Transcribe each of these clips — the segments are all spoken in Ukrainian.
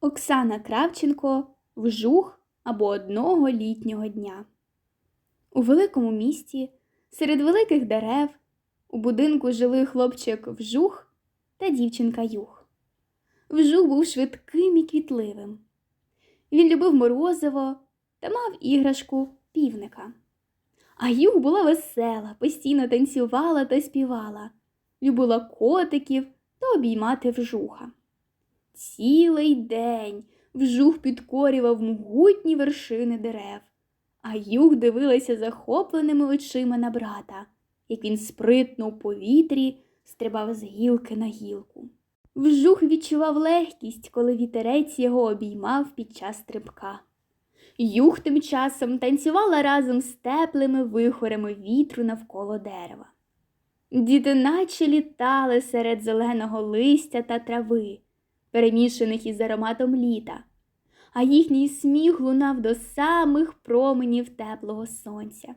Оксана Кравченко вжух або одного літнього дня. У великому місті, серед великих дерев, у будинку жили хлопчик вжух та дівчинка юх. Вжух був швидким і квітливим. Він любив морозиво та мав іграшку півника. А юх була весела, постійно танцювала та співала, любила котиків та обіймати вжуха. Цілий день вжух підкорював могутні вершини дерев, а юг дивилася захопленими очима на брата, як він спритно у повітрі стрибав з гілки на гілку. Вжух відчував легкість, коли вітерець його обіймав під час стрибка. Юг тим часом танцювала разом з теплими вихорами вітру навколо дерева. Діти наче літали серед зеленого листя та трави, перемішаних із ароматом літа, а їхній сміх лунав до самих променів теплого сонця.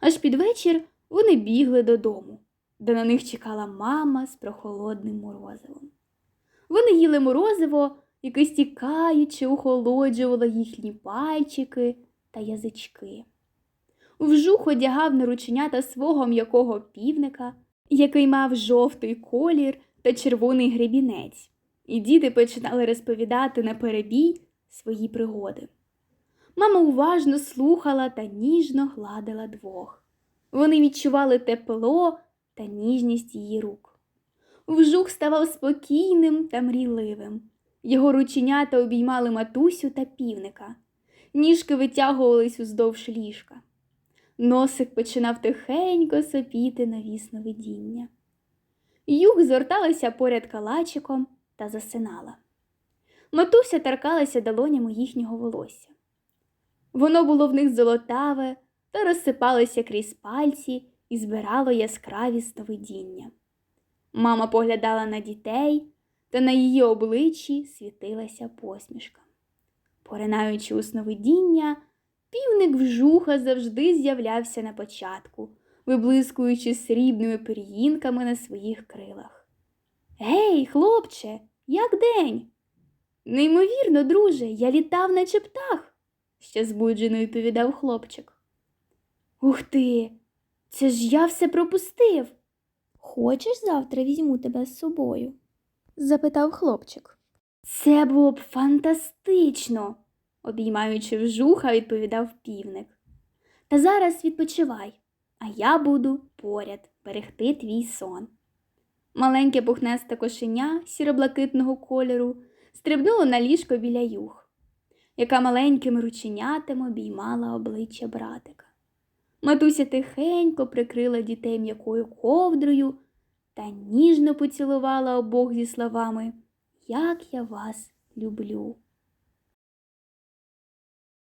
Аж під вечір вони бігли додому, де на них чекала мама з прохолодним морозивом. Вони їли морозиво, яке стікаючи охолоджувало їхні пальчики та язички. Вжух одягав на рученята свого м'якого півника, який мав жовтий колір та червоний гребінець, і діти починали розповідати на перебій свої пригоди. Мама уважно слухала та ніжно гладила двох. Вони відчували тепло та ніжність її рук. Вжух ставав спокійним та мрійливим. Його рученята обіймали матусю та півника, ніжки витягувались уздовж ліжка. Носик починав тихенько сопіти нові сновидіння. Юг зорталася поряд калачиком та засинала. Матуся торкалася долонями їхнього волосся. Воно було в них золотаве та розсипалося крізь пальці і збирало яскраві сновидіння. Мама поглядала на дітей, та на її обличчі світилася посмішка. Поринаючи у сновидіння, півник вжуха завжди з'являвся на початку, виблискуючи срібними пір'їнками на своїх крилах. Гей, хлопче, як день? Неймовірно, друже, я літав, наче птах, ще збуджено відповідав хлопчик. Ух ти, це ж я все пропустив. Хочеш, завтра візьму тебе з собою? запитав хлопчик. Це було б фантастично, обіймаючи вжуха, відповідав півник. Та зараз відпочивай, а я буду поряд берегти твій сон. Маленьке пухнесте кошеня сіроблакитного кольору стрибнуло на ліжко біля юг, яка маленьким рученятам обіймала обличчя братика. Матуся тихенько прикрила дітей м'якою ковдрою та ніжно поцілувала обох зі словами Як я вас люблю.